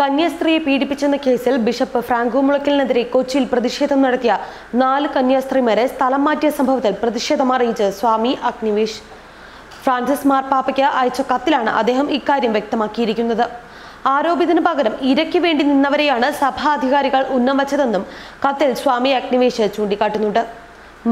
കന്യാസ്ത്രീയെ പീഡിപ്പിച്ചെന്ന കേസിൽ bishop Franco മുളയ്ക്കലിനെതിരെ കൊച്ചിയിൽ പ്രതിഷേധം നടത്തിയ നാല് കന്യാസ്ത്രീമാരെ സ്ഥലം മാറ്റിയ സംഭവത്തിൽ പ്രതിഷേധം അറിയിച്ച് സ്വാമി അഗ്നിവേശ് ഫ്രാൻസിസ് മാർപ്പാപ്പയ്ക്ക് അയച്ച കത്തിലാണ് അദ്ദേഹം ഇക്കാര്യം വ്യക്തമാക്കിയിരിക്കുന്നത്. ആരോപിതന് പകരം ഇരയ്ക്ക് വേണ്ടി നിന്നവരെയാണ് സഭാധികാരികൾ ഉന്നം വച്ചതെന്നും കത്തിൽ സ്വാമി അഗ്നിവേശ് ചൂണ്ടിക്കാട്ടുന്നുണ്ട്.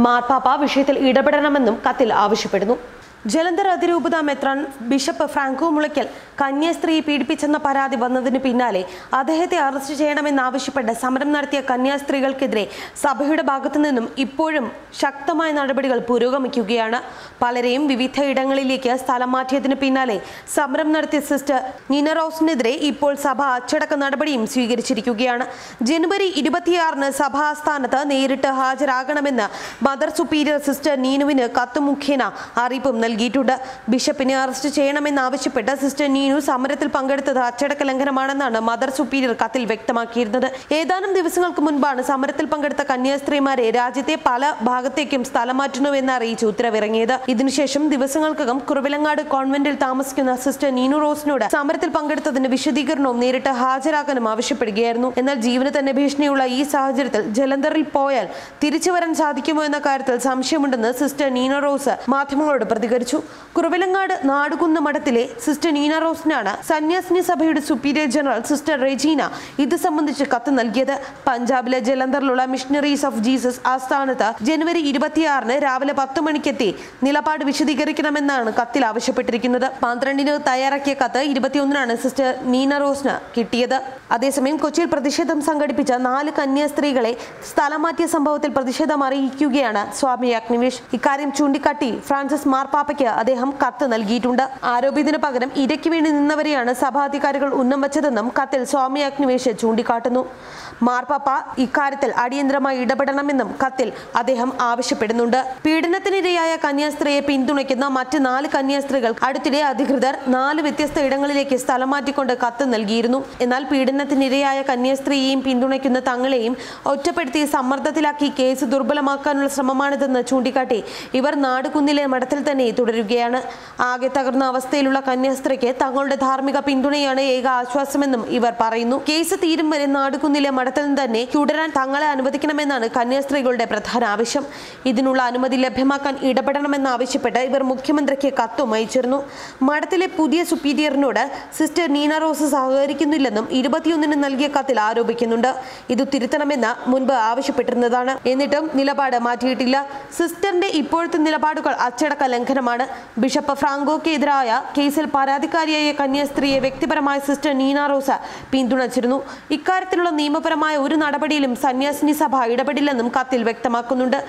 മാർപ്പാപ്പ വിഷയത്തിൽ ഇടപെടണമെന്നും കത്തിൽ ആവശ്യപ്പെടുന്നു. ജലന്ധർ അതിരൂപത മെത്രാൻ ബിഷപ്പ് ഫ്രാങ്കോ മുളയ്ക്കൽ കന്യാസ്ത്രീയെ പീഡിപ്പിച്ചെന്ന പരാതി വന്നതിന് പിന്നാലെ അദ്ദേഹത്തെ അറസ്റ്റ് ചെയ്യണമെന്നാവശ്യപ്പെട്ട് സമരം നടത്തിയ കന്യാസ്ത്രീകൾക്കെതിരെ സഭയുടെ ഭാഗത്തു നിന്നും ഇപ്പോഴും ശക്തമായ നടപടികൾ പുരോഗമിക്കുകയാണ്. പലരെയും വിവിധ ഇടങ്ങളിലേക്ക് സ്ഥലം മാറ്റിയതിന് പിന്നാലെ സമരം നടത്തിയ സിസ്റ്റർ നിനറോസിനെതിരെ ഇപ്പോൾ സഭ അച്ചടക്ക നടപടിയും സ്വീകരിച്ചിരിക്കുകയാണ്. ജനുവരി ഇരുപത്തിയാറിന് സഭാസ്ഥാനത്ത് നേരിട്ട് ഹാജരാകണമെന്ന് മദർ സുപ്പീരിയർ സിസ്റ്റർ നീനുവിന് കത്ത് മുഖേന അറിയിപ്പും നൽകിയിട്ടുണ്ട്. ബിഷപ്പിനെ അറസ്റ്റ് ചെയ്യണമെന്നാവശ്യപ്പെട്ട് സിസ്റ്റർ നീനു സമരത്തിൽ പങ്കെടുത്തത് അച്ചടക്ക ലംഘനമാണെന്നാണ് മദർ സുപ്പീരിയർ കത്തിൽ വ്യക്തമാക്കിയിരുന്നത്. ഏതാനും ദിവസങ്ങൾക്ക് മുൻപാണ് സമരത്തിൽ പങ്കെടുത്ത കന്യാസ്ത്രീമാരെ രാജ്യത്തെ പല ഭാഗത്തേക്കും സ്ഥലം മാറ്റണമെന്ന് അറിയിച്ച് ഉത്തരവിറങ്ങിയത്. ഇതിനുശേഷം ദിവസങ്ങൾക്കകം കുറുവിലങ്ങാട് കോൺവെന്റിൽ താമസിക്കുന്ന സിസ്റ്റർ നീനു റോസിനോട് സമരത്തിൽ പങ്കെടുത്തതിന് വിശദീകരണവും നേരിട്ട് ഹാജരാക്കാനും ആവശ്യപ്പെടുകയായിരുന്നു. എന്നാൽ ജീവന് തന്നെ ഭീഷണിയുള്ള ഈ സാഹചര്യത്തിൽ ജലന്ധറിൽ പോയാൽ തിരിച്ചു വരാൻ സാധിക്കുമോ എന്ന കാര്യത്തിൽ സംശയമുണ്ടെന്ന് സിസ്റ്റർ നീനോ റോസ് മാധ്യമങ്ങളോട് പ്രതികരിച്ചു. കുറുവിലങ്ങാട് നാടുകുന്ന് മഠത്തിലെ സിസ്റ്റർ നീന റോസിനാണ് സന്യാസിനി സഭയുടെ സുപ്പീരിയർ ജനറൽ സിസ്റ്റർ റെജീന ഇത് സംബന്ധിച്ച് കത്ത് നൽകിയത്. പഞ്ചാബിലെ ജലന്ധറിലുള്ള മിഷണറീസ് ഓഫ് ജീസസ് ആസ്ഥാനത്ത് ജനുവരി ഇരുപത്തിയാറിന് രാവിലെ പത്ത് മണിക്കെത്തി നിലപാട് വിശദീകരിക്കണമെന്നാണ് കത്തിൽ ആവശ്യപ്പെട്ടിരിക്കുന്നത്. പന്ത്രണ്ടിന് തയ്യാറാക്കിയ കത്ത് ഇരുപത്തിയൊന്നിനാണ് സിസ്റ്റർ നീന റോസിന് കിട്ടിയത്. അതേസമയം കൊച്ചിയിൽ പ്രതിഷേധം സംഘടിപ്പിച്ച നാല് കന്യാസ്ത്രീകളെ സ്ഥലം മാറ്റിയ സംഭവത്തിൽ പ്രതിഷേധം അറിയിക്കുകയാണ് സ്വാമി അഗ്നിവേഷ്. ഇക്കാര്യം ചൂണ്ടിക്കാട്ടി ഫ്രാൻസിസ് മാർപ്പാപ്പയ്ക്ക് അദ്ദേഹം കത്ത് നൽകിയിട്ടുണ്ട്. ആരോപിതിന് പകരം ഇരയ്ക്ക് വേണ്ടി നിന്നവരെയാണ് സഭാധികാരികൾ ഉന്നം വച്ചതെന്നും കത്തിൽ സ്വാമി അഗ്നിവേശ് ചൂണ്ടിക്കാട്ടുന്നു. മാർപ്പാപ്പ ഇക്കാര്യത്തിൽ അടിയന്തരമായി ഇടപെടണമെന്നും കത്തിൽ അദ്ദേഹം ആവശ്യപ്പെടുന്നുണ്ട്. പീഡനത്തിനിരയായ കന്യാസ്ത്രീയെ പിന്തുണയ്ക്കുന്ന മറ്റ് നാല് കന്യാസ്ത്രീകൾ അടുത്തിടെ അധികൃതർ നാല് വ്യത്യസ്ത ഇടങ്ങളിലേക്ക് സ്ഥലം മാറ്റിക്കൊണ്ട് കത്ത് നൽകിയിരുന്നു. എന്നാൽ പീഡനത്തിനിരയായ കന്യാസ്ത്രീയെയും പിന്തുണയ്ക്കുന്ന തങ്ങളെയും ഒറ്റപ്പെടുത്തി സമ്മർദ്ദത്തിലാക്കി കേസ് ദുർബലമാക്കാനുള്ള ശ്രമമാണിതെന്ന് ചൂണ്ടിക്കാട്ടി ഇവർ നാടുകുന്നിലെ മഠത്തിൽ തന്നെ തുടരുകയാണ്. ആകെ തകർന്ന അവസ്ഥയിലുള്ള കന്യാസ്ത്രീക്ക് തങ്ങളുടെ ധാർമ്മിക പിന്തുണയാണ് ഏക ആശ്വാസമെന്നും ഇവർ പറയുന്നു. കേസ് തീരും വരെ നാടുകുന്നിലെ മഠത്തിൽ തന്നെ തുടരാൻ തങ്ങളെ അനുവദിക്കണമെന്നാണ് കന്യാസ്ത്രീകളുടെ പ്രധാന ആവശ്യം. ഇതിനുള്ള അനുമതി ലഭ്യമാക്കാൻ ഇടപെടണമെന്നാവശ്യപ്പെട്ട് ഇവർ മുഖ്യമന്ത്രിക്ക് കത്തും അയച്ചിരുന്നു. മഠത്തിലെ പുതിയ സുപ്പീരിയറിനോട് സിസ്റ്റർ നീന റോസ് സഹകരിക്കുന്നില്ലെന്നും ഇരുപത്തിയൊന്നിന് നൽകിയ കത്തിൽ ആരോപിക്കുന്നുണ്ട്. ഇത് തിരുത്തണമെന്ന് മുൻപ് ആവശ്യപ്പെട്ടിരുന്നതാണ്. എന്നിട്ടും നിലപാട് മാറ്റിയിട്ടില്ല. സിസ്റ്ററിന്റെ ഇപ്പോഴത്തെ നിലപാടുകൾ അച്ചടക്ക ലംഘനമാണ് ബിഷപ്പ് ഫ്രാങ്കോക്കെതിരായ കേസിൽ പരാതിക്കാരിയായ കന്യാസ്ത്രീയെ വ്യക്തിപരമായ സിസ്റ്റർ നീന റോസ പിന്തുണച്ചിരുന്നു. ഇക്കാര്യത്തിലുള്ള നിയമപരമായ ഒരു നടപടിയിലും സന്യാസിനി സഭ ഇടപെടില്ലെന്നും കത്തിൽ വ്യക്തമാക്കുന്നുണ്ട്.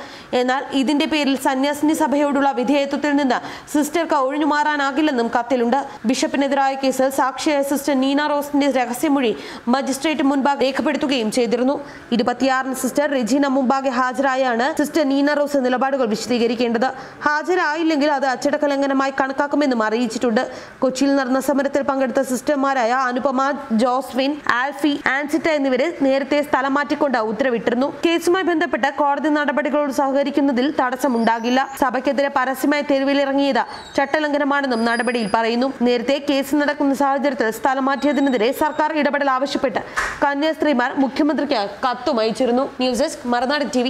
എന്നാൽ ഇതിന്റെ പേരിൽ സന്യാസിനി സഭയോടുള്ള വിധേയത്വത്തിൽ നിന്ന് സിസ്റ്റർക്ക് ഒഴിഞ്ഞുമാറാനാകില്ലെന്നും കത്തിലുണ്ട്. ബിഷപ്പിനെതിരായ കേസിൽ സാക്ഷിയായ സിസ്റ്റർ നീന റോസിന്റെ രഹസ്യമൊഴി മജിസ്ട്രേറ്റ് മുൻപാകെ രേഖപ്പെടുത്തുകയും ചെയ്തിരുന്നു. ഇരുപത്തിയാറിന് സിസ്റ്റർ റെജീന മുമ്പാകെ ഹാജരായാണ് സിസ്റ്റർ നീന റോസ് നിലപാടുകൾ വിശദീകരിക്കേണ്ടത്. ഹാജരായില്ലെങ്കിൽ അത് അച്ചടക്ക ലംഘനമായി കണക്കാക്കുമെന്നും അറിയിച്ചിട്ടുണ്ട്. കൊച്ചിയിൽ നടന്ന സമരത്തിൽ പങ്കെടുത്ത സിസ്റ്റർമാരായ അനുപമ ജോസ്വിൻ ആൽഫി ആൻസിറ്റ എന്നിവരെ നേരത്തെ സ്ഥലം മാറ്റിക്കൊണ്ട് ഉത്തരവിട്ടിരുന്നു. കേസുമായി ബന്ധപ്പെട്ട് കോടതി നടപടികളോട് സഹകരിക്കുന്നതിൽ തടസ്സമുണ്ടാകില്ല. സഭയ്ക്കെതിരെ പരസ്യമായി തെരുവിലിറങ്ങിയത് ചട്ടലംഘനമാണെന്നും നടപടിയിൽ പറയുന്നു. നേരത്തെ കേസ് നടക്കുന്ന സാഹചര്യത്തിൽ സ്ഥലം മാറ്റിയതിനെതിരെ സർക്കാർ ഇടപെടൽ ആവശ്യപ്പെട്ട് കന്യാസ്ത്രീമാർ മുഖ്യമന്ത്രിക്ക് കത്തും അയച്ചിരുന്നു. News desk Marunad T